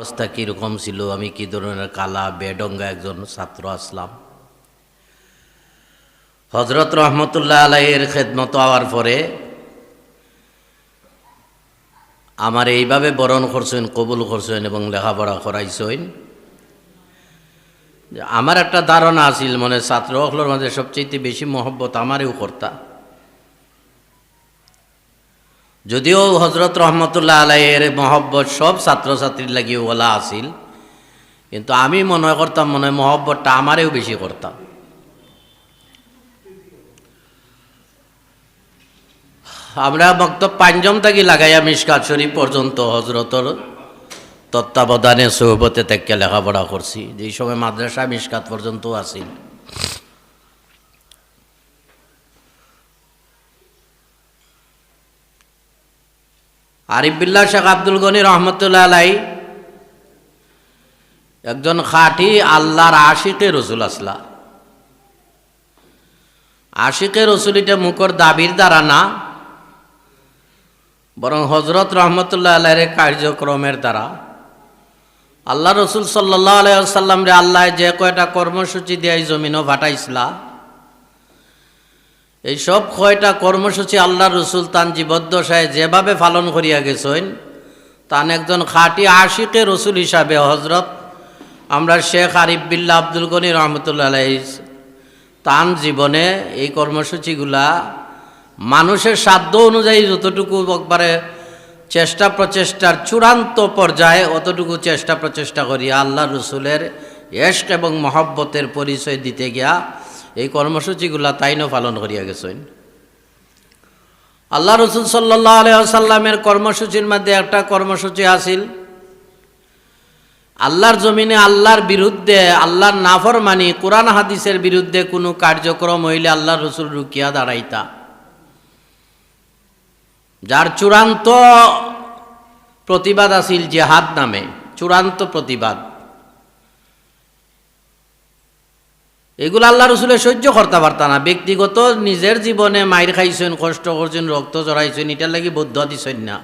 অবস্থা কীরকম ছিল? আমি কী ধরনের কালা, বেডঙ্গা একজন ছাত্র আসলাম। হজরত রহমতুল্লাহ আলাইয়ের খেদমত হওয়ার পরে আমার এইভাবে বরণ করছেন, কবুল করছেন এবং লেখাপড়া করাইছেন। আমার একটা ধারণা আছিল মানে ছাত্র হকলোর মাঝে সবচেয়ে বেশি মহব্বত আমারেও কর্তা। যদিও হজরত রহমতুল্লাহ আলাইয়ের মহব্বত সব ছাত্রছাত্রীর লাগি ওলা আছিল, কিন্তু আমি মনে করতাম, মনে হয় মহব্বতটা আমারেও বেশি করতাম। আমরা বক্তব্য পাঞ্জম থাকি লাগাইয়া মিসকাত শরীফ পর্যন্ত হজরতর তত্ত্বাবধানে সৌবতে থেকে লেখাপড়া করছি। যেই সময় মাদ্রাসা মিসকাত পর্যন্ত আছিল। আরিফবিল্লাহ শেখ আব্দুল গনি রহমতুল্লাহ আলাই একজন খাঁটি আল্লাহর আশিকে রসুল আসলা। আশিকে রসুল এটা মুখর দাবির দ্বারা না, বরং হজরত রহমতুল্লাহ আল্লাহর কার্যক্রমের দ্বারা। আল্লাহ রসুল সাল্লাহ আলাইসাল্লাম রে আল্লাহ যে কয়টা কর্মসূচি দিয়ে জমিনও ফাটাইছিলা এই সব কয়টা কর্মসূচি আল্লাহ রসুল তান জীবদ্দশায় যেভাবে পালন করিয়া গেছেন, তান একজন খাঁটি আশিকে রসুল হিসাবে হজরত আমরা শেখ আরিফ বিল্লা আব্দুল গনি রহমতুল্লাহ তান জীবনে এই কর্মসূচিগুলা মানুষের সাধ্য অনুযায়ী যতটুকু একবারে চেষ্টা প্রচেষ্টার চূড়ান্ত পর্যায়ে অতটুকু চেষ্টা প্রচেষ্টা করিয়া আল্লাহ রসুলের এশক এবং মহব্বতের পরিচয় দিতে গিয়া এই কর্মসূচিগুলা তাইনও পালন করিয়া গেছেন। আল্লাহ রসুল সাল্লাহ আলিয়াল্লামের কর্মসূচির মধ্যে একটা কর্মসূচি আছিল। আল্লাহর জমিনে আল্লাহর বিরুদ্ধে, আল্লাহর নাফর মানি কোরআন হাদিসের বিরুদ্ধে কোনো কার্যক্রম হইলে আল্লাহ রসুল রুকিয়া দাঁড়াইতা। যার চূড়ান্ত প্রতিবাদ আছিল জেহাদ নামে, চূড়ান্ত প্রতিবাদ। এগুলো আল্লাহ রসুলে সহ্য করতে পারত না। ব্যক্তিগত নিজের জীবনে মাইর খাইছেন, কষ্ট করছেন, রক্ত জড়াইছেন এটার লাগি বৌদ্ধ দিছেন না।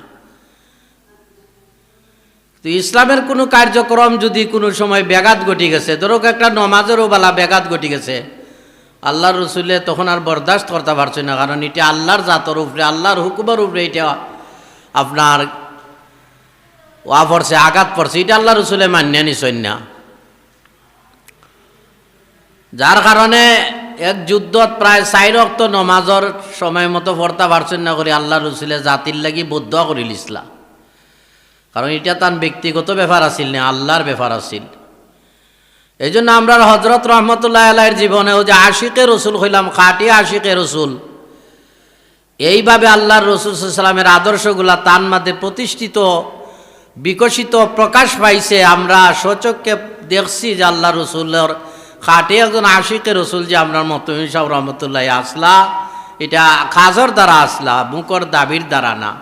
তো ইসলামের কোনো কার্যক্রম যদি কোনো সময় ব্যাঘাত ঘটি গেছে, ধরো একটা নমাজেরও বেলা ব্যাঘাত ঘটি গেছে, আল্লাহ রসুলে তখন আর বরদাস্ত করতে পারছে না, কারণ এটা আল্লাহর জাতর উপরে, আল্লাহর হুকুমের উপরে এটা আপনার ওয়া পড়ছে, আঘাত পড়ছে, এটা আল্লাহ রসুলে মান্য নিছেন না। যার কারণে এক যুদ্ধত প্রায় চাই রক্ত নমাজর সময় মতো পড়তে পারছেন না করে আল্লাহ রসুলে জাতির লাগি বদ্ধ করি লিসলা কারণ এটা তার ব্যক্তিগত ব্যাপার আছিল না আল্লাহর ব্যাপার আছিল। এই জন্য আমরা হজরত রহমতুল্লাহ আল্লাহর জীবনেও যে আশিকে রসুল হইলাম, খাটি আশিকে রসুল, এইভাবে আল্লাহর রসুল সাল্লামের আদর্শগুলা তার মধ্যে প্রতিষ্ঠিত, বিকশিত, প্রকাশ পাইছে, আমরা সচককে দেখছি যে আল্লাহ রসুলের খাটে একজন আশিকে রসুল যে আপনার মতমিন সাহ রহমতুল্লাহ আসলা। এটা কাজর দ্বারা আসলা মুখর দাবির দ্বারা না।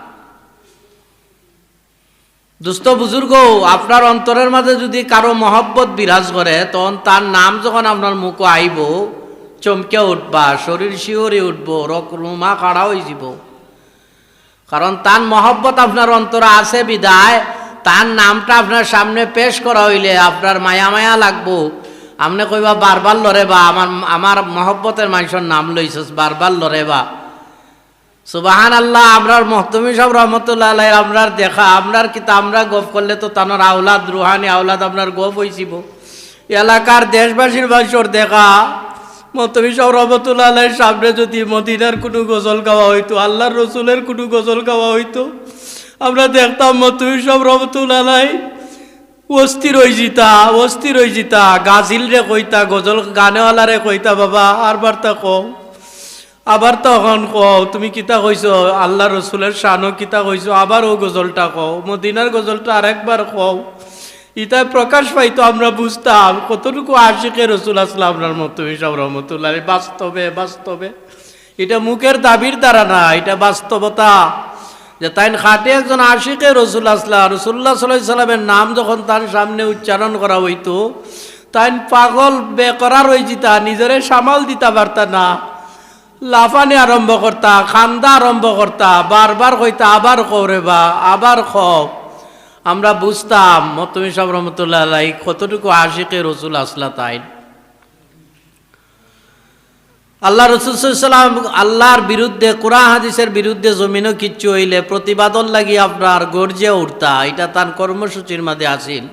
দুস্থ বুজুর্গ, আপনার অন্তরের মাঝে যদি কারও মহব্বত বিরাজ করে, তখন তার নাম যখন আপনার মুখ আইব, চমকে উঠবা, শরীর শিওরে উঠব রক রুমা কাড়া হয়ে যাব। কারণ তার মহব্বত আপনার অন্তরে আছে বিদায়, তার নামটা আপনার সামনে পেশ করা হইলে আপনার মায়া মায়া লাগবো। আপনি কইবা বারবার লড়ে বা, আমার আমার মহব্বতের মানুষের নাম লইছস, বারবার লড়ে বা। সুবাহান আল্লাহ আমরার মহতমি সব রহমতুল্লাহ আমরার দেখা, আমরার কিন্তু আমরা গপ করলে তো তানোর আওলাদ, রুহানি আওলাদ আপনার গপ হয়েছিব এলাকার দেশবাসীর মানুষের দেখা, মহতমি সব রহমতুল্লাহ সামনে যদি মদিনার কোনো গজল গাওয়া হইতো, আল্লাহর রসুলের কোনো গজল গাওয়া হইতো, আমরা দেখতাম মহতমি সব রহমতুল্লাহ অস্থির হয়ে জিতা অস্থির জিতা গাজিল রে কইতা, গজল গানেওয়ালারে কইতা, বাবা আর বার্তা কও। আবার তখন কও, তুমি কিতা কইছো আল্লাহ রসুলের শানও কিতা কইছো আবার ও গজলটা কও মদিনার গজলটা আরেকবার কও। ইতায় প্রকাশ পাইতো আমরা বুঝতাম, কতটুকু আশিকে রসুল আসলাম আপনার মতো সব রহমতুল্লাহ বাস্তবে বাস্তবে এটা মুখের দাবির দ্বারা না এটা বাস্তবতা। যে তাই খাটে একজন আশিকে রসুল আসলা রসুল্লাহ সাল্লাহ সাল্লামের নাম যখন তার সামনে উচ্চারণ করা হইতো তাই পাগল বেকরার হয়ে যেতা নিজেরে সামাল দিতে পারতা না। লাফানি আরম্ভ করতা, খান্দা আরম্ভ করতা, বারবার কইতা, আবার কৌরে বা, আবার খাও আমরা বুঝতাম মতমি সাহেব রহমতুল্লাহ কতটুকু আশিকে রসুল আসলা তাই আল্লাহ রসুলাম আল্লাহর বিরুদ্ধে, কোরআন হাদিসের বিরুদ্ধে জমিনও কিচ্ছু হইলে প্রতিবাদন লাগি আপনার গর্জে উঠতা। এটা তার কর্মসূচির মাঝে আসিল।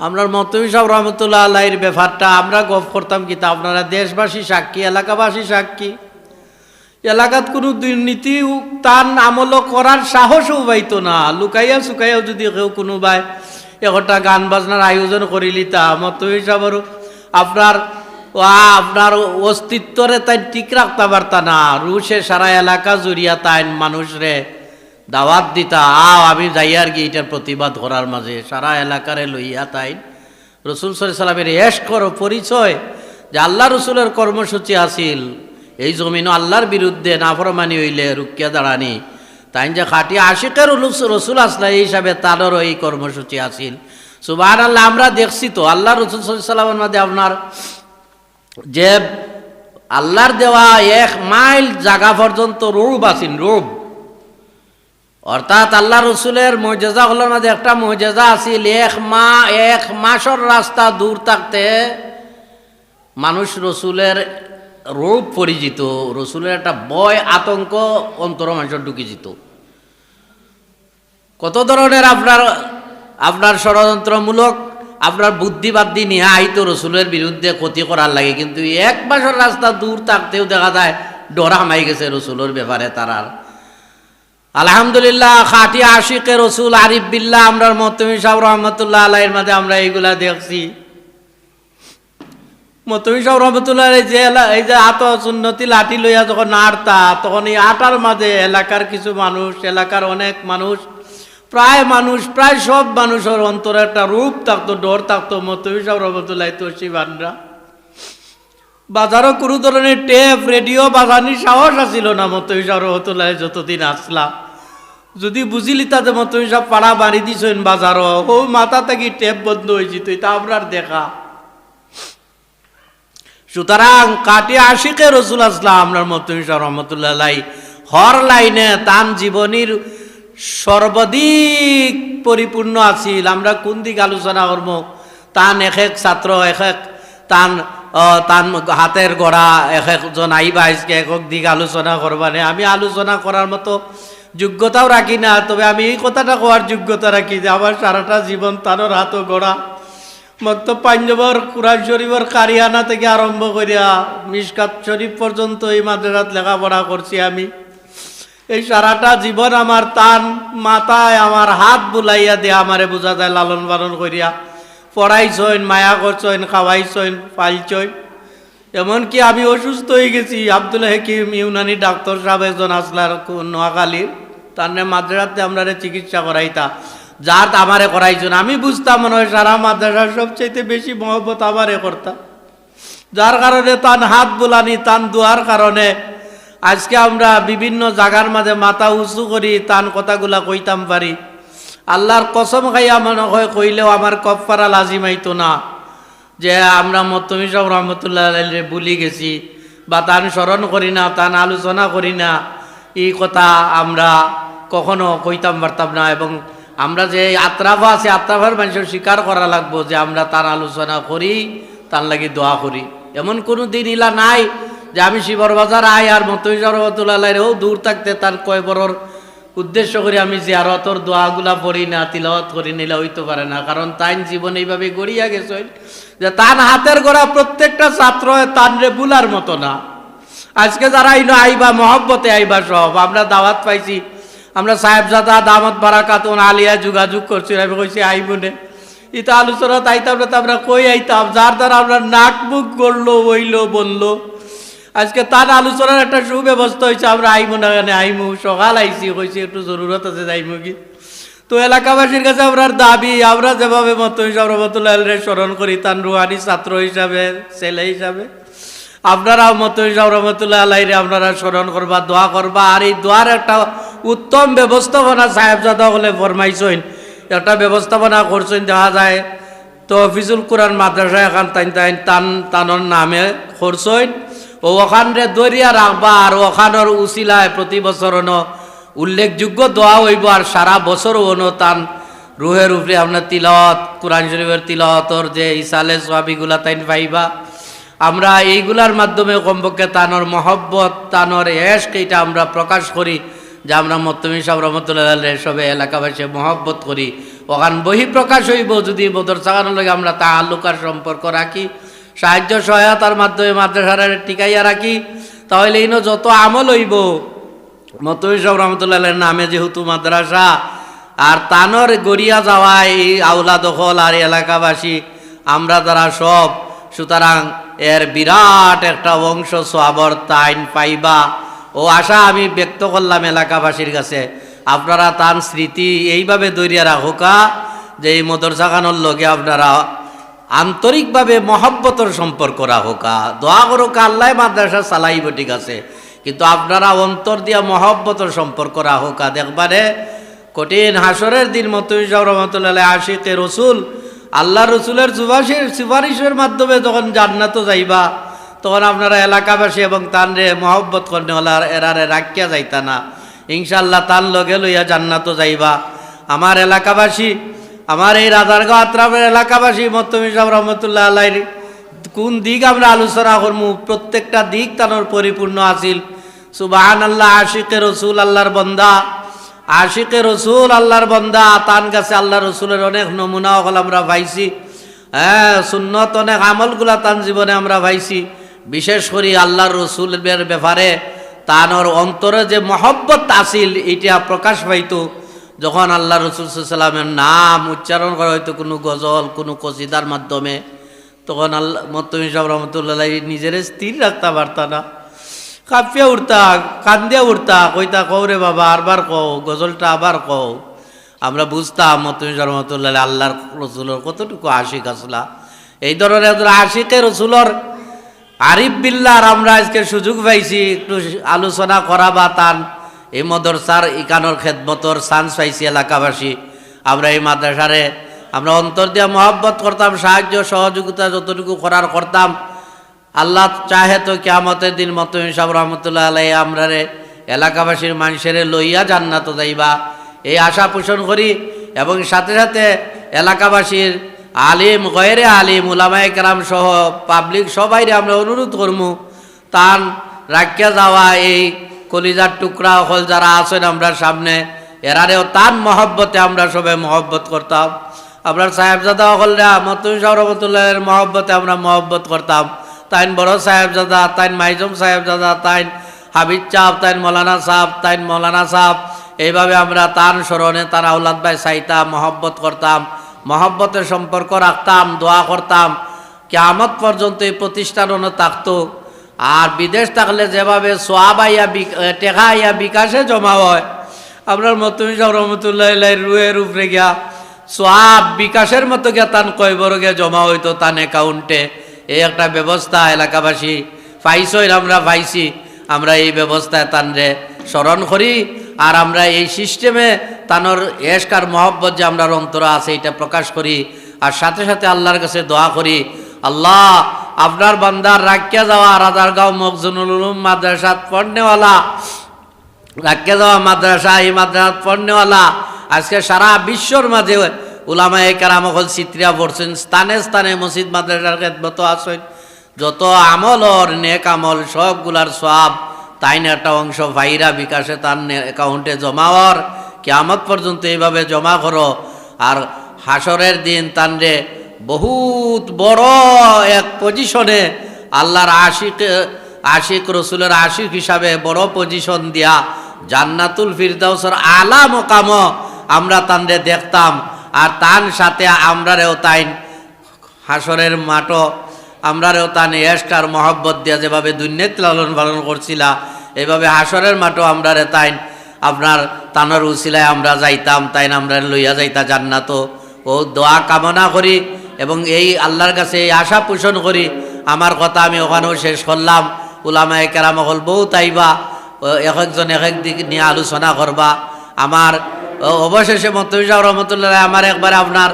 আমরা মতমি সাহেব রহমতুল্লাহ আল্লাহর ব্যাপারটা আমরা গপ করতাম কি তা আপনারা দেশবাসী সাক্ষী, এলাকাবাসী সাক্ষী। এলাকাত কোনো দুর্নীতি তার আমল করার সাহসও পাইতো না। লুকাইয়া চুকাইয়াও যদি কেউ কোনো কোনোবাই একটা গান বাজনার আয়োজন করিলি তা মত হিসাবের আপনার ওয়া, আপনার অস্তিত্বরে তাই ঠিক রাখতে পারতা না। রুশে সারা এলাকা জুড়িয়া তাই মানুষরে দাওয়াত দিতা। আও আমি যাই আর কি, এটার প্রতিবাদ করার মাঝে। সারা এলাকারে লইয়া তাই রসুল সাল্লামের এস করো পরিচয় যে আল্লাহ রসুলের কর্মসূচি আসিল এই জমিনও আল্লাহর বিরুদ্ধে নাফরমানি হইলে রুকিয়া দাঁড়ানি। তাই যে খাটি আশিকের রসুল আসলা এই হিসাবে তাদেরও এই কর্মসূচি আসিল সুবাহ আল্লাহ আমরা দেখছি তো, আল্লাহ রসুল সাল্লামের মধ্যে আপনার যে আল্লাহর দেওয়া এক মাইল জাগা পর্যন্ত রূপ আসিন রূপ। অর্থাৎ আল্লাহ রসুলের মর্যাদা হলোর মাঝে একটা মর্যাদা আছিল এক মা, এক মাসের রাস্তা দূর থাকতে মানুষ রসুলের রূপ পরিচিত, রসুলের একটা বয় আতঙ্ক অন্তর মানুষের ঢুকে যেত। কত ধরনের আপনার আপনার ষড়যন্ত্রমূলক আপনার বুদ্ধিবাদ্যি নিয়ে আইতো রসুলের বিরুদ্ধে ক্ষতি করার লাগে, কিন্তু এক মাসের রাস্তা দূর থাকতেও দেখা যায় ডরা মাই গেছে রসুলের ব্যাপারে তারার আলহামদুলিল্লাহ, খাটি আশিকে রসুল আরিফ বিল্লাহ, আমরার মতমি সাহ রহমতুল্লাহ আলাইয়ের মাঝে আমরা এইগুলা দেখছি। মতমি সাহ রহমতুল্লাহ এই যে এই যে আত সুন্নতি লাঠি লইয়া যখন নাড়তা, তখন এই আটার মাঝে এলাকার কিছু মানুষ, এলাকার অনেক মানুষ প্রায় মানুষ, প্রায় সব মানুষের অন্তরে একটা রূপ থাকতো, ডর থাকতো সাহ রহমতুল্লাহ তোষি বানরা বাজারও কোনো ধরনের টেপ, রেডিও বাজানির সাহস আছিল না মতো হিসাব রহমতুল্লাহ যতদিন আসলা। যদি বুঝিলি তাতে মতো হিসাব পাড়া বাড়ি দিছেন বাজারও, ও মাথা থেকে টেপ বন্ধ হয়েছি, তুই তা আপনার দেখা। সুতরাং কাটি আশিকে রসুল আসলাম, আপনার মতো রহমতুল্লাহ হর লাইনে তান জীবনীর সর্বাধিক পরিপূর্ণ আছিল। আমরা কোন দিক আলোচনা করব? তান এক এক ছাত্র এক এক, তান তান হাতের গড়া এক একজন আইবা আজকে একক দিক আলোচনা করবানে। আমি আলোচনা করার মতো যোগ্যতাও রাখি না, তবে আমি এই কথাটা কোয়ার যোগ্যতা রাখি যে আমার সারাটা জীবন তানোর হাত গড়া। মক্ত পাঞ্জাবর কুরআন শরীফের কারিয়ানা থেকে আরম্ভ করিয়া মিসকাত শরীফ পর্যন্ত এই মাদ্রাসাত লেখাপড়া করছি আমি। এই সারাটা জীবন আমার তান মাথায়, আমার হাত বুলাইয়া দিয়ে আমারে বোঝা যায়, লালন পালন করিয়া পড়াইছইন, মায়া করছইন, খাওয়াইছইন, পাইছইন। এমনকি আমি অসুস্থ হয়ে গেছি, আব্দুল হাকিম ইউনানি ডাক্তার সাহেব একজন আসলার নোয়াখালীর তার নামে মাদ্রাসাতে আমরা চিকিৎসা করাইতা। যার আমারে করাইছেন আমি বুঝতাম মনে হয় সারা মাদ্রাসার সবচাইতে বেশি মহব্বত আমারে করতাম যার কারণে তান হাত বুলানি তান দোয়ার কারণে আজকে আমরা বিভিন্ন জায়গার মাঝে মাথা উঁচু করি তান কথাগুলা কইতাম পারি। আল্লাহর কসম খাইয়া মনে হয় কইলেও আমার কফারা লাজিম আইতো না। যে আমরা মতমি সব রহমতুল্লাহ ভুলি গেছি বা তান স্মরণ করি না তান আলোচনা করি না। এই কথা আমরা কখনো কইতাম পারতাম না এবং আমরা যে আত্রাফা আছে, আত্রাফার মানুষের স্বীকার করা লাগবো যে আমরা তার আলোচনা করি, তার লাগি দোয়া করি। এমন কোনো দিন ইলা নাই যে আমি শিবর বাজার আই আর মতই রহমতুল্লাহ ও দূর থাকতে তার কয় বড়র উদ্দেশ্য করে আমি জিয়ারতর দোয়াগুলা পড়ি না, তিলাওয়াত করি নিলে হইতে পারে না। কারণ তাইন জীবন এইভাবে গড়িয়া গেছে। যে তান হাতের গড়া প্রত্যেকটা ছাত্র তান রে বুলার মতো না। আজকে যারা আইলো আইবা, মহব্বতে আইবা সব, আমরা দাওয়াত পাইছি। আমরা সাহেবজাদা, দামত বারাকাতুন আলিয়া যোগাযোগ করছি আমি কইছি আইবনে ইতা আলোচনা তাইতাম না তো আমরা কই আইতাম, যার দ্বারা আমরা নাক মুখ গড়লো, বইলো বলল আজকে তার আলোচনার একটা সুব্যবস্থা হয়েছে, আমরা আইমু না কেন আইমু, সকাল আইছি কইছি একটু জরুরত আছে, যাইমু কি? তো এলাকাবাসীর কাছে আপনার দাবি, আমরা যেভাবে মতো হিসাব রহমতুল্লাহ স্মরণ করি, তার রুহানি ছাত্র হিসাবে, ছেলে হিসাবে। আপনারাও মতো হিসাব রহমতুল্লাহ আল্লাহরে আপনারা স্মরণ করবা, দোয়া করবা, আর এই দোয়ার একটা উত্তম ব্যবস্থাপনা সাহেবজাদা হলে ফরমাইছেন। একটা ব্যবস্থাপনা করছেন, দেখা যায় তো হফিজুল কোরআন মাদ্রাসা এখান তাইন তাইন টান টানোর নামে করছেন। ও ওখানরে দরিয়া রাখবা আর ওখানোর উচিলায় প্রতি বছর উল্লেখযোগ্য দোয়া হইব আর সারা বছর অন তান রুহের উপরে আপনার তিলত কোরআন শরীফের তিলতর যে ইসালে সোয়াবিগুলা তাইন পাইবা। আমরা এইগুলার মাধ্যমে কমপক্ষে তানোর মহব্বত, তানোর এশক এটা আমরা প্রকাশ করি, যে আমরা মত্তমি সাহেব রহমতুল্লাহ সবে এলাকাবাসী মহব্বত করি। ওখান বহি প্রকাশ হইব যদি বদর চাগানোর লগে আমরা তা আল্লুকার সম্পর্ক রাখি। সাহায্য সহায়তার মাধ্যমে মাদ্রাসার টিকাইয়া রাখি। তাহলে ইনো যত আমল হইব মতই সব রহমতুল্লাহ নামে যেহেতু মাদ্রাসা, আর তানোর গড়িয়া যাওয়া এই আউলা দখল আর এলাকাবাসী, আমরা তারা সব, সুতরাং এর বিরাট একটা অংশ সোয়াবর তাইন পাইবা। ও আশা আমি ব্যক্ত করলাম এলাকাবাসীর কাছে। আপনারা তান স্মৃতি এইভাবে দৈরিয়া রাখোকা যে এই মদরসাখানোর লগে আপনারা আন্তরিকভাবে মহব্বতর সম্পর্ক রাখোকা দোয়া করোকা আল্লাহ মাদ্রাসা চালাইব, ঠিক আছে। কিন্তু আপনারা অন্তর দিয়া মহব্বতর সম্পর্ক রাখোকা দেখবারে কঠিন হাসরের দিন মতুই রহমতুল্লাহ আশিকে রসুল, আল্লাহ রসুলের সুবাসের সুপারিশের মাধ্যমে যখন জান্নাত যাইবা, তখন আপনারা এলাকাবাসী এবং তানরে মহব্বত করেওয়ালার এরারে রাখিয়া যাইতা না। ইনশাল্লাহ তান লগে লইয়া জান্নাত যাইবা। আমার এলাকাবাসী আমার এই রাজারগাঁও আত্রামের এলাকাবাসী মতমি সাহেব রহমতুল্লাহ আল্লাহ কোন দিক আমরা আলোচনা করব প্রত্যেকটা দিক তানোর পরিপূর্ণ আছিল। সুবাহান আল্লাহ আশিকে রসুল আল্লাহর বন্দা। আশিকে রসুল আল্লাহর বন্দা, তান কাছে আল্লাহ রসুলের অনেক নমুনা হল আমরা পাইছি। হ্যাঁ সুন্নত অনেক আমলগুলা তান জীবনে আমরা পাইছি। বিশেষ করে আল্লাহর রসুলের ব্যাপারে তানোর অন্তরে যে মহব্বত আসিল এটা প্রকাশ পাইতো। যখন আল্লাহ রসুল সাল্লামের নাম উচ্চারণ করা হয়তো কোনো গজল, কোনো কসিদার মাধ্যমে, তখন আল্লাহ সাহেব রহমতুল্লাহ নিজের স্থির রাখতে পারতা না। কাঁপিয়া উঠতা, কান্দিয়া উঠতা, কইতা, কও রে বাবা, আরবার কও, গজলটা আবার কও। আমরা বুঝতাম মতমি সাহেব রহমতুল্লাহ আল্লাহর রসুলের কতটুকু আশিক আসলা। এই ধরনের একজন আশিকে রসুলর আরিফ বিল্লার আমরা আজকে সুযোগ পাইছি, একটু আলোচনা করা বা তান এই মদরসার ইকানোর খেদমতর চান্স পাইছি এলাকাবাসী। আমরা এই মাদ্রাসারে আমরা অন্তর দিয়ে মহব্বত করতাম, সাহায্য সহযোগিতা যতটুকু করার করতাম। আল্লাহ চাহে তো কেয়ামতের দিন মতো সব রহমতুল্লাহ আলাই আমরা রে এলাকাবাসীর মানুষের লইয়া জান্নাত যাইবা এই আশা পোষণ করি এবং সাথে সাথে এলাকাবাসীর আলিম, গয়েরে আলিম, উলামায় কেরাম সহ পাবলিক সবাইরে আমরা অনুরোধ করব তান রাখিয়া যাওয়া এই কলিজার টুকরা হল যারা আছেন আমরা সামনে এরারেও তান মহব্বতে আমরা সবাই মহব্বত করতাম। আপনার সাহেবজাদা হলরা মতুন সরবতুল্লাহের মহব্বতে আমরা মহব্বত করতাম। তাইন বড় সাহেবজাদা, তাইন মাইজম সাহেবজাদা, তাইন হাবিজ চাপ তাইন মৌলানা সাহ তাইন মৌলানা সাহ এইভাবে আমরা তার স্মরণে তার আউলাদ ভাই চাইতাম মহব্বত করতাম, মহব্বতের সম্পর্ক রাখতাম, দোয়া করতাম। কেয়ামত পর্যন্ত এই প্রতিষ্ঠান অনু থাকতো। আর বিদেশ থাকলে যেভাবে সোয়াব আইয়া টেকা আইয়া বিকাশে জমা হয়। আপনার সব রহমতুল্লাহ রুয়ের উপরে গিয়া সোয়াব বিকাশের মতো গিয়া তান কয় বড় গিয়া জমা হইতো তান অ্যাকাউন্টে এই একটা ব্যবস্থা এলাকাবাসী। পাইছই আমরা পাইছি আমরা এই ব্যবস্থায় তানরে স্মরণ করি। আর আমরা এই সিস্টেমে তানোর এসকার মহব্বত যে আমরা অন্তর আছে, এটা প্রকাশ করি। আর সাথে সাথে আল্লাহর কাছে দোয়া করি। আল্লাহ আপনার বান্দার রাখিয়া যাওয়া রাজারগাঁও মকজুনুল উলুম মাদ্রাসাত পড়নেওয়ালা রাখিয়া যাওয়া মাদ্রাসা, এই মাদ্রাসাত পড়নেওয়ালা আজকে সারা বিশ্বর মাঝে উলামায়ে কারামকল চিত্রিয়া পড়ছেন স্থানে স্থানে মসজিদ, মাদ্রাসার খেদমত আসেন যত আমল ওর নেক আমল, সবগুলার সব তাই না একটা অংশ ভাইরা বিকাশে তার অ্যাকাউন্টে জমা হওয়ার। কেয়ামত পর্যন্ত এইভাবে জমা করো। আর হাসরের দিন তানরে বহুত বড় এক পজিশনে আল্লাহর আশিক আশিক রসুলের আশিক হিসাবে বড় পজিশন দিয়া জান্নাতুল ফিরদাউসের আলা মোকাম আমরা তানরে দেখতাম। আর তান সাথে আমরারেও তাইন হাসরের মাঠও আমরারেও তান এসকার মহব্বত দিয়া যেভাবে দুর্নীত লালন পালন করছিলা, এভাবে হাসরের মাঠও আমরারে তাইন আপনার তানোর উচিলায় আমরা যাইতাম তাইন আমরা লইয়া যাইতা জান্নাত। ও দোয়া কামনা করি এবং এই আল্লাহর কাছে এই আশা পোষণ করি, আমার কথা আমি ওখানেও শেষ করলাম। উলামায় কেরাম হল বউ তাইবা এক একজন এক এক দিক নিয়ে আলোচনা করবা। আমার অবশেষে মতবিজা রহমতুল্লাহ আমার একবার আপনার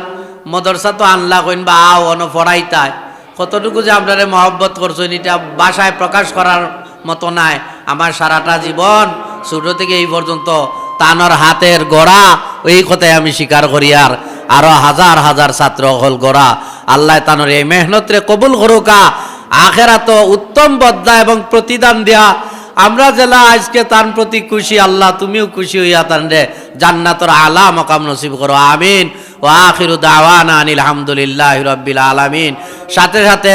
মদরসা তো আনলা কইন বা আও অন পড়াইতাই কতটুকু যে আপনারে মহব্বত করছেন এটা বাসায় প্রকাশ করার মতো নাই। আমার সারাটা জীবন ছোট থেকে এই পর্যন্ত তানোর হাতের গড়া, ওই কথাই আমি স্বীকার করি আর। আরও হাজার হাজার ছাত্র হল গোড়া। আল্লাহ তানোর এই মেহনতরে কবুল করুকা। আখেরাত উত্তম বদলা এবং প্রতিদান দেয়া। আমরা জেলা আজকে তার প্রতি খুশি, আল্লাহ তুমিও খুশি হইয়া তান রে জান্নাতর আলা মকাম নসিব করো। আমিন। ও আখিরু দাওয়ানা আনিল আলহামদুলিল্লাহ রব্বিল আলামিন। সাথে সাথে